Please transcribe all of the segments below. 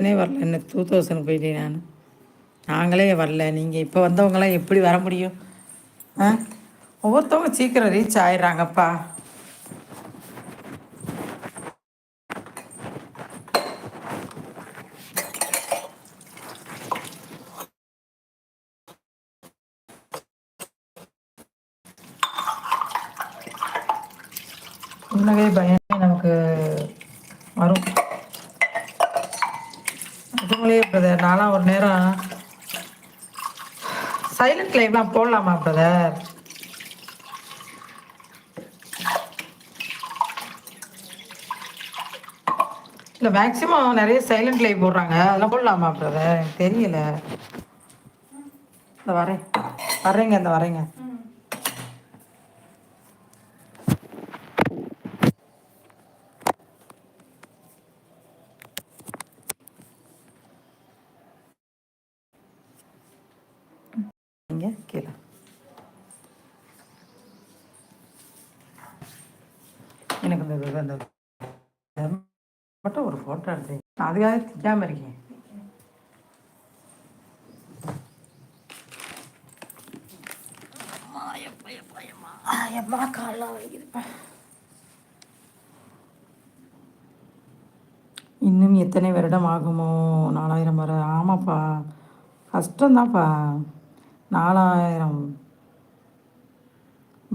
வரல? என்ன two thousand போயிட்டேன் நான். நாங்களே வரல. நீங்கள் இப்போ வந்தவங்களாம் எப்படி வர முடியும்? ஆ? ஒவ்வொருத்தவங்க சீக்கிரம் ரீச் ஆயிடுறாங்கப்பா. உண்மையே பயமே நமக்கு வரும் நாங்களே பிரதர் நானும் ஒரு நேரம் சைலண்ட் லைவ்லாம் போடலாமா பிரதர் இல்லை மேக்ஸிமம் நிறைய சைலண்ட் லைவ் போடுறாங்க. அதெல்லாம் போடலாமா பிரதர் எனக்கு தெரியல. இந்த வரேன். வரேங்க இந்த வரேங்க. கீழே எனக்கு இந்த அந்த மட்டும் ஒரு ஃபோட்டோ எடுத்தேன் நான் அதுக்காக திட்டாமல் இருக்கேன். எம்மா. இன்னும் எத்தனை வருடம் ஆகுமோ? நாலாயிரம் வர ஆமாப்பா. கஷ்டம்தான்ப்பா. நாலாயிரம்.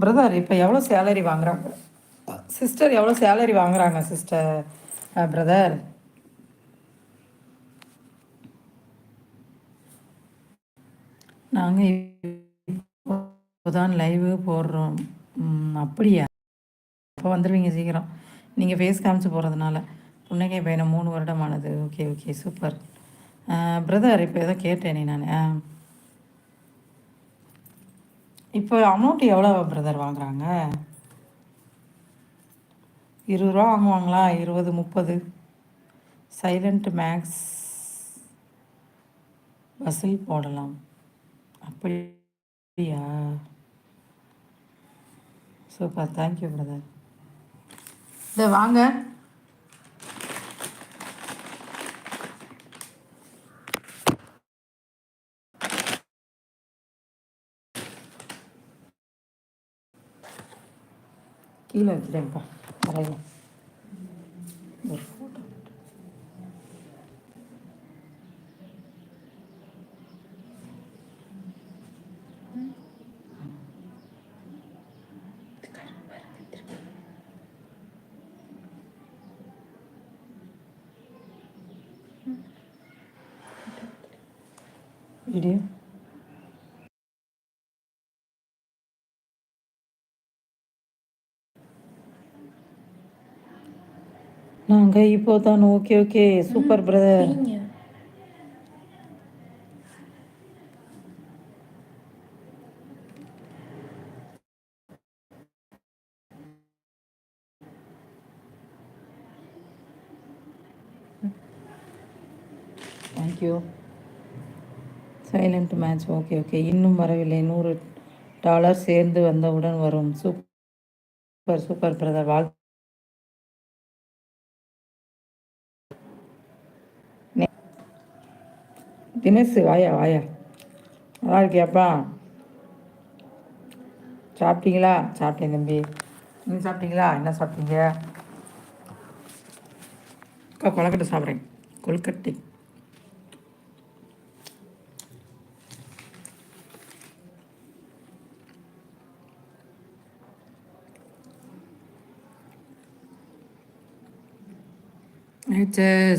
பிரதர் இப்போ எவ்வளோ சேலரி வாங்குறாங்க? சிஸ்டர் எவ்வளோ சேலரி வாங்குறாங்க சிஸ்டர் பிரதர் நாங்கள் இப்போதான் லைவு போடுறோம். அப்படியா? அப்போ வந்துடுவீங்க சீக்கிரம். நீங்கள் ஃபேஸ் காமிச்சு போகிறதுனால புன்னகை பையனை மூணு வருடமானது. ஓகே ஓகே சூப்பர் பிரதர் இப்போ ஏதோ கேட்டேனே நான். Uh, இப்போ அமௌண்ட் எவ்வளோ பிரதர் வாங்குறாங்க? இருபது ரூபா வாங்குவாங்களா? இருபது முப்பது? சைலண்ட் மேக்ஸ் வசூல் போடலாம். அப்படியா? சூப்பர் தேங்க்யூ பிரதர் இந்த வாங்க. கீழே வச்சுட்டேன்ப்பா வரையில ஒரு ஃபோட்டோ வீடியோ நாங்கள் இப்போ தான் okay okay super brother thank you silent match okay okay இன்னும் வரவில்லை. நூறு டாலர் சேர்ந்து வந்தவுடன் வரும். சூப்பர் சூப்பர் பிரதர் வாழ் தினேஷ் வாயா வாயா. நல்லா இருக்கியாப்பா? சாப்பிட்டீங்களா? சாப்பிட்டேன் தம்பி. நீங்கள் சாப்பிட்டீங்களா? என்ன சாப்பிட்டீங்க? அக்கா கொலக்கட்டை சாப்பிட்றேன். கொல்கட்டை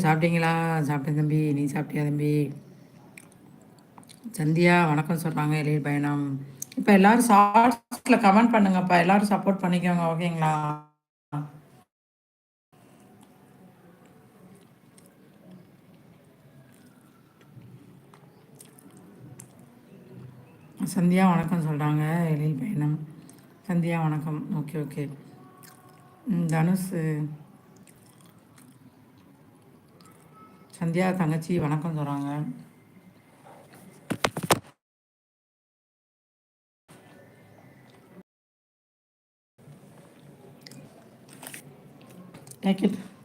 சாப்பிட்டீங்களா? சாப்பிட்டேன் தம்பி. நீ சாப்பிட்டியா தம்பி? சந்தியா வணக்கம் சொல்கிறாங்க எழில் பயணம். இப்போ எல்லாரும் ஷார்ட்ஸில் கமெண்ட் பண்ணுங்கப்பா. எல்லாரும் சப்போர்ட் பண்ணிக்கோங்க ஓகேங்களா? சந்தியா வணக்கம் சொல்கிறாங்க எழில் பயணம். சந்தியா வணக்கம். Okay okay. தனுஷ் சந்தியா தங்கச்சி வணக்கம் சொல்கிறாங்க Thank you.